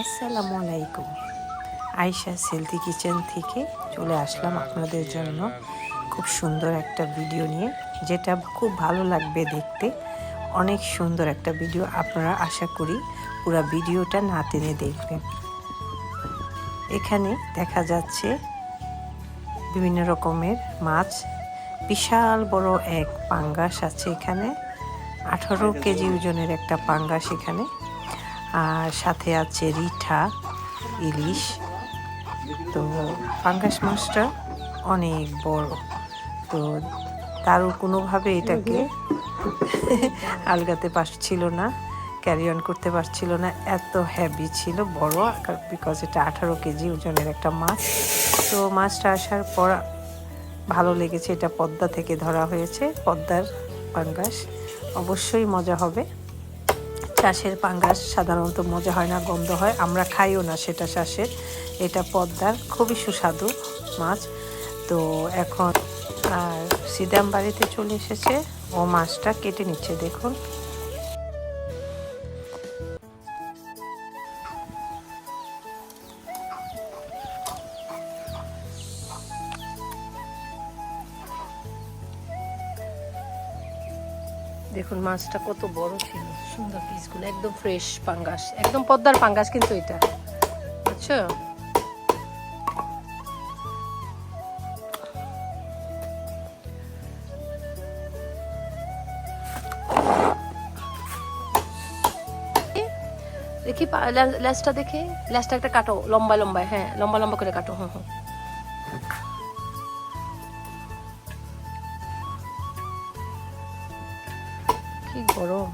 আসসালামু আলাইকুম। আয়শা সেলতি কিচেন থেকে চলে আসলাম আপনাদের জন্য খুব সুন্দর একটা ভিডিও নিয়ে, যেটা খুব ভালো লাগবে দেখতে। অনেক সুন্দর একটা ভিডিও আপনারা আশা করি পুরো ভিডিওটা না টেনে দেখবেন। এখানে দেখা যাচ্ছে বিভিন্ন রকমের মাছ। বিশাল বড় এক পাঙ্গাস আছে এখানে। আঠারো কেজি ওজনের একটা পাঙ্গাস এখানে। আর সাথে আছে রিঠা, ইলিশ। তো পাঙ্গাস মাছটা অনেক বড়। তো তারও কোনোভাবে এটাকে আলগাতে পারছিল না ক্যারি অন করতে পারছিল না। এত হ্যাভি ছিল, বড় বিকজ এটা আঠারো কেজি ওজনের একটা মাছ। তো মাছটা আসার পর ভালো লেগেছে, এটা পদ্মা থেকে ধরা হয়েছে, পদ্মার পাঙ্গাস। অবশ্যই মজা হবে। চাষের পাঙ্গাস সাধারণত মজা হয় না, গন্ধ হয়। আমরা খাইও না সেটা চাষের এটা পদ্মার, খুবই সুস্বাদু মাছ। তো এখন, আর সিদাম বাড়িতে চলে এসেছে। ও মাছটা কেটে নিচ্ছে, দেখুন। দেখুন, মাছটা কত বড় ছিল। সুন্দর পিসগুলো, একদম ফ্রেশ পাঙ্গাস, একদম পদ্মার পাঙ্গাস কিন্তু এটা। বুঝছ দেখি ল্যাসটা দেখে। ল্যাসটা একটা কাটো, লম্বা লম্বা হ্যাঁ লম্বা লম্বা করে কাটো, হুম হুম। কি গরম।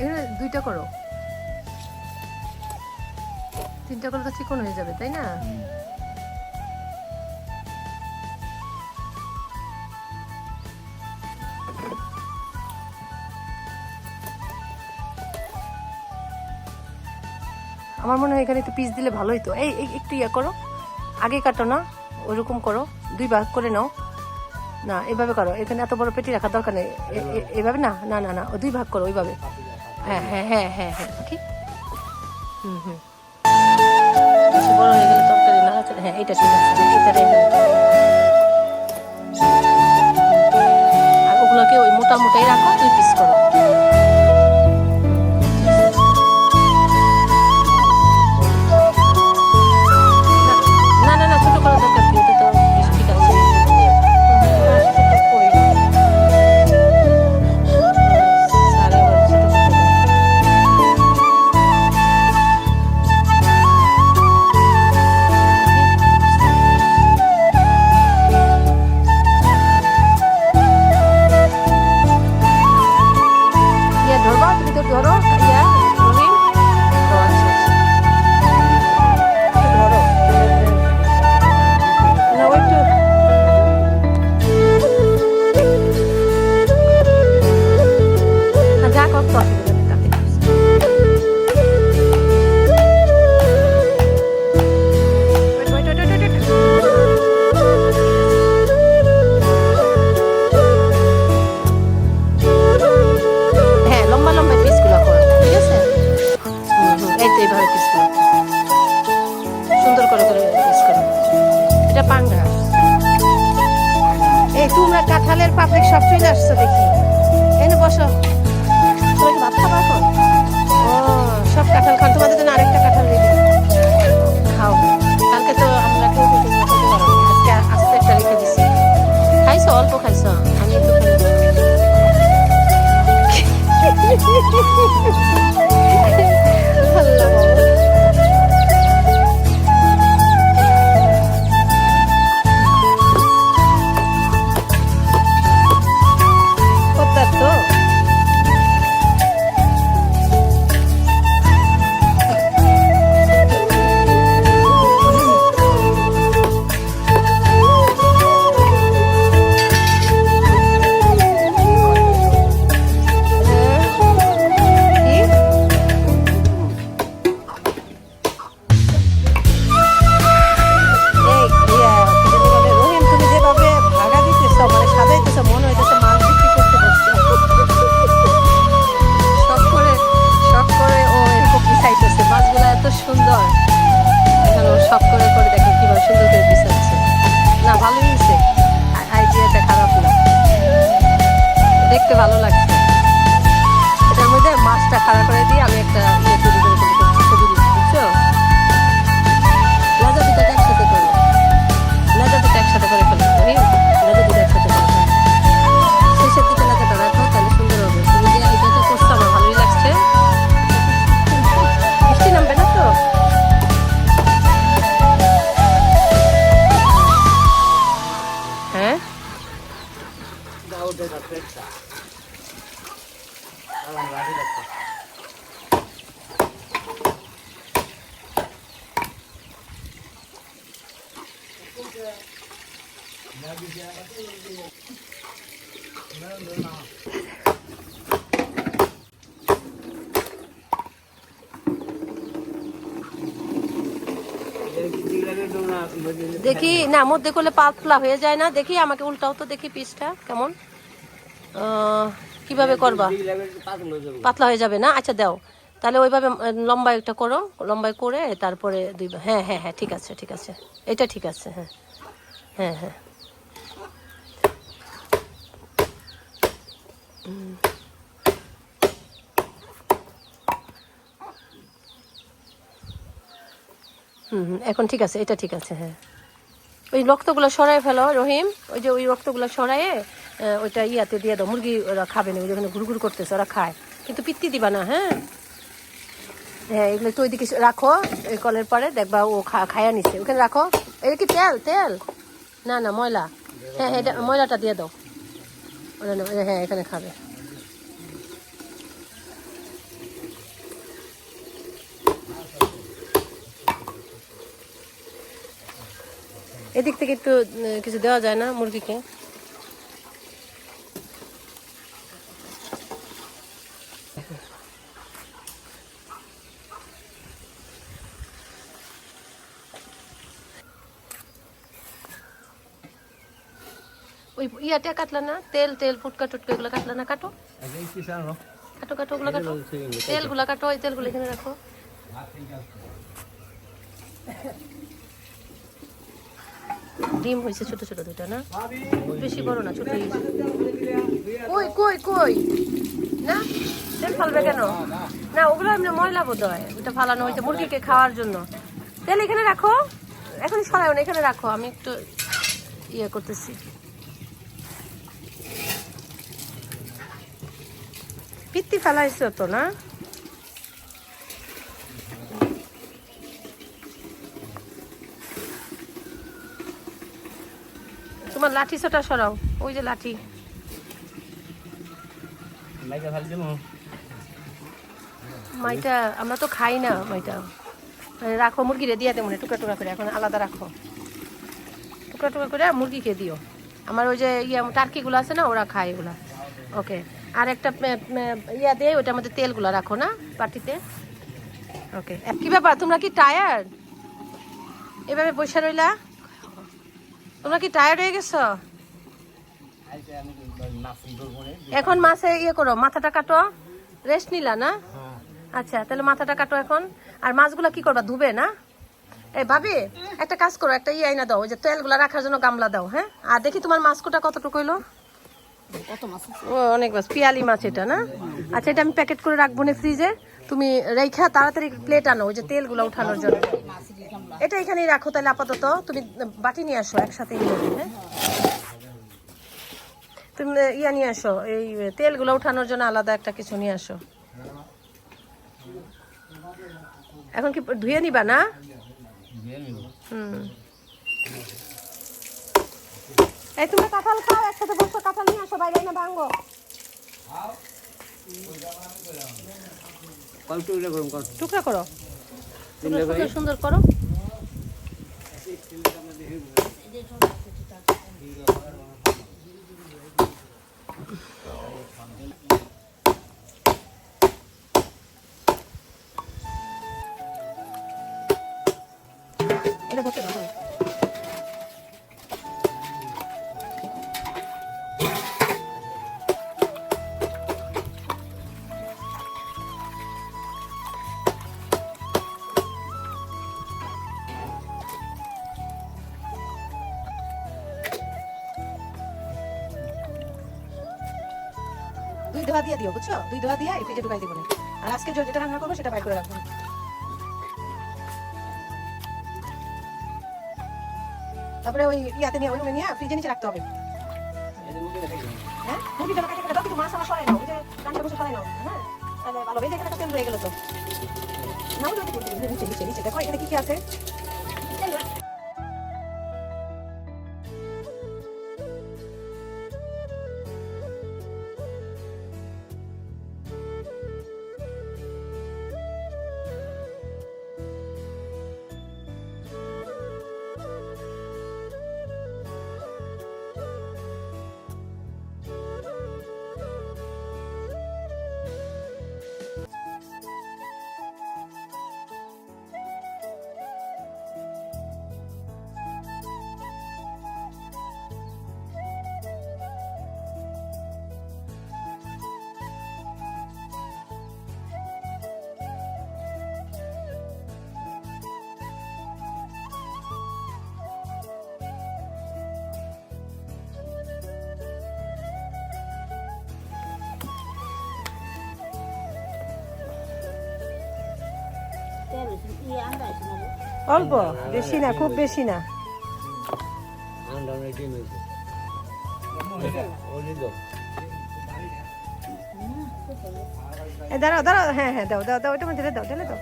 এখানে দুইটা করো। তিনটা করলে তো চিকন হয়ে যাবে তাই না? আমার মনে হয় এখানে একটু পিস দিলে ভালোই তো এই একটু ইয়া করো। আগে কাটো না ওইরকম করো। দুই ভাগ করে নাও। না, এভাবে করো। এখানে এত বড় পেটি রাখার দরকার নেই। এভাবে না না না না দুই ভাগ করো, ওইভাবে। হ্যাঁ হ্যাঁ হ্যাঁ হ্যাঁ হ্যাঁ ঠিক হুম হুম। বড় হয়ে গেলে তরকারি হ্যাঁ এটা ঠিক আছে এটা ওগুলোকে ওই মোটা মোটাই রাখো, দুই পিস করো। শখ করে করে দেখো কীভাবে সুন্দর করে বিছাচ্ছে। না, ভালোই হয়েছে। আইডিয়াটা খারাপ না। দেখতে ভালো লাগছে। এটার মধ্যে মাছটা খাড়া করে দিয়ে আমি একটা দেখি, না, মধ্যে করলে পাতলা হয়ে যায় না। দেখি, আমাকে উল্টাও তো দেখি পিসটা কেমন। কীভাবে করবা? পাতলা হয়ে যাবে না? আচ্ছা দাও। তাহলে ওইভাবে লম্বা একটা করো। লম্বাই করে তারপরে দুই হ্যাঁ হ্যাঁ হ্যাঁ ঠিক আছে ঠিক আছে। এটা ঠিক আছে হ্যাঁ। হ্যাঁ হ্যাঁ। হুম। হুম, এখন ঠিক আছে, এটা ঠিক আছে হ্যাঁ। ওই রক্তগুলো সরাই ফেলো, রহিম, ওই যে ওই রক্তগুলো সরাইয়ে ওইটা ইয়াতে দিয়ে দাও, মুরগি ওরা খাবে না, ওই যেখানে ঘুরঘুর করতেছে, ওরা খায়। কিন্তু পিত্তি দিবা না হ্যাঁ? হ্যাঁ এগুলো তো ওইদিকে রাখো, এই কলের পরে দেখবা ও খায়া নিছে। ওখানে রাখো। এটা কি তেল? তেল? না না, ময়লা। হ্যাঁ হ্যাঁ এটা ময়লাটা দিয়ে দাও। হ্যাঁ এখানে খাবে। এদিক থেকে একটু কিছু দেওয়া যায় না মুরগিকে। ওই না? তেল তেল, ফুটকা না? কাটো। কাটো কাটো কাটো। কাটো এখানে রাখো। ডিম হয়েছে ছোট ছোট দুটো না? বেশি বড় না, ছোট কই কই কই? না? তেল ফালবে কেন? না, ওগুলো এমনি ময়লা বোধ হয়, ওটা ফালানো হয়েছে মুরগিকে খাওয়ার জন্য। তেল এখানে রাখো। এখন সরাও না, এখানে রাখো। আমি একটু ইয়ে করতেছি। পিত্তি ফেলাইছো তো, না? তোমার লাঠি ছোটা সরাও ওই যে লাঠি। মাইটা আমরা তো খাই না মাইটা। মানে রাখো মুরগিরে দিয়ে দেবো টুকরা টুকরা করে এখন আলাদা রাখো। টুকরা টুকরা করে মুরগিকে দিও। আমার ওই যে ইয়া টার্কিগুলো আছে না ওরা খায় এগুলা। ওকে আর একটা ইয়া দিয়ে ওইটার মধ্যে তেলগুলো রাখো না পাটিতে ওকে কি ব্যাপার তোমরা কি টায়ার্ড এভাবে বসে রইলা? তোমরা কি টায়ার্ড হয়ে গেছো? এখন মাছে ইয়ে করো, মাথাটা কাটো রেস্ট নিলা না? আচ্ছা তাহলে মাথাটা কাটো এখন। আর মাছগুলা কি করবা, ধুবে না? এই ভাবি, একটা কাজ করো, একটা ইয়ে আইনা দাও, ওই যে তেলগুলা রাখার জন্য গামলা দাও হ্যাঁ? আর দেখি তোমার মাছকোটা কতটুকু হইল? ও, অনেক মাছ, পিয়ালি মাছ এটা না? আচ্ছা এটা আমি প্যাকেট করে রাখব না ফ্রিজে তুমি রেখা তাড়াতাড়ি প্লেট আনো, ওই যে তেলগুলো উঠানোর জন্য। এটা এখানেই রাখো তাহলে আপাতত। তুমি বাটি নিয়ে আসো একসাথে হ্যাঁ? তুমি ইয়া নিয়ে আসো এই তেলগুলো উঠানোর জন্য আলাদা একটা কিছু নিয়ে আসো। এখন কি ধুয়ে নিবা না? হুম। এই তুমি কাঁঠাল খাও একসাথে বসো কাঁঠাল নিয়ে আসো বাইরে না ভাঙবো টুকরা করো। সুন্দর করো। এটা বসে দুই দোয়া দিয়ে দিও, বুঝছ? দুই দোয়া দিয়ে এই ফ্রিজে ঢুকাই দিব না আর আজকে যেটা রান্না করব সেটা বাইর করে রাখব তারপরে ওই ইয়াতে নিয়ে, ওই নিয়ে ফ্রিজে নিচে রাখতে হবে। হ্যাঁ? হ্যাঁ? ভালো এই যে এখানে একটা তেল রয়ে গেল তো। নাও নিচে নিচে নিচে। দেখো, এখানে কি কি আছে? অল্প বেশি না খুব বেশি না। দাঁড়াও দাঁড়াও হ্যাঁ হ্যাঁ দাও দাও দাও ওটা ঢেলে দাও ঢেলে দাও।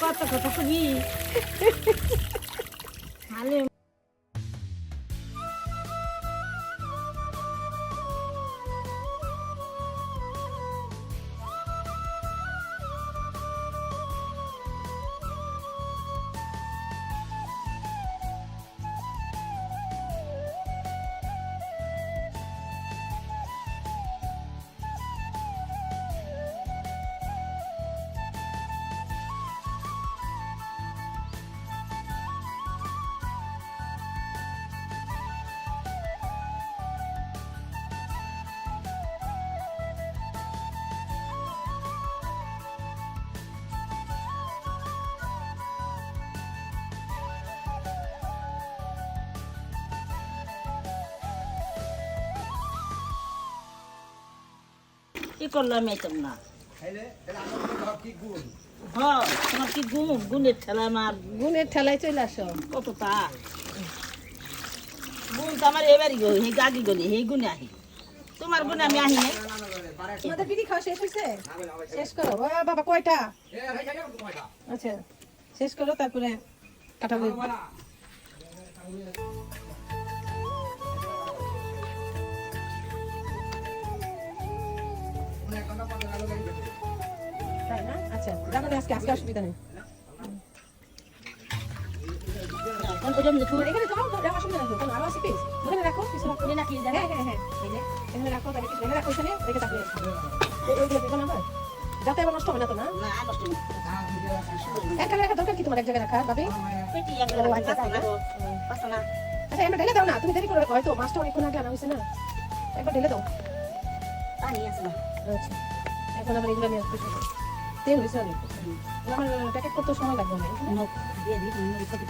কত কত কবি কি করলাম এতাম না তোমার কি গুণ? গুণের ঠেলা আমার। গুণের ঠেলায় চলে আসো। কত তা? গুণ তো আমার এবারই গো হে গাগি গলি হে গুণে আহি। তোমার গুণে আমি আহি নাই। তোমাদের বিড়ি খাওয়া শেষ হয়েছে শেষ করো। বাবা কয়টা? আচ্ছা শেষ করো তারপরে কাটা তারপরে ওই ওই দেখো না যাতে আবার নষ্ট হবে না তো না? নেই। এখানে রাখা দরকার কি তোমার এক জায়গায় রাখা রাখি, আচ্ছা, না। আচ্ছা। এমনি ঢেলে দাও না তুমি দেরি করে রাখো হয়তো মাছটা অনেকক্ষণ আগে আনা হয়েছে না। একবার ঢেলে দাও। পানি আছে না। আচ্ছা। এখন আবার এগুলো নিয়ে আসতে তেল হয়েছে অনেক আমার প্যাকেট করতে সময় লাগবে না।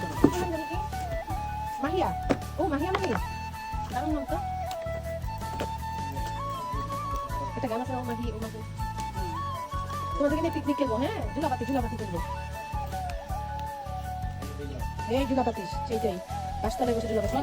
করো। মাহিয়া ও মাহিয়া মাহি দারুণ নাম তো। একটা গান আছে ও মাহি ও মাহি। তোমাদের এখানে পিকনিক করব হ্যাঁ? ঝুলাপাতি ঝুলাপাতি করব এই ঝুলাপাতি সেইটাই। পাঁচতলায় বসে ঝুলাপাতি।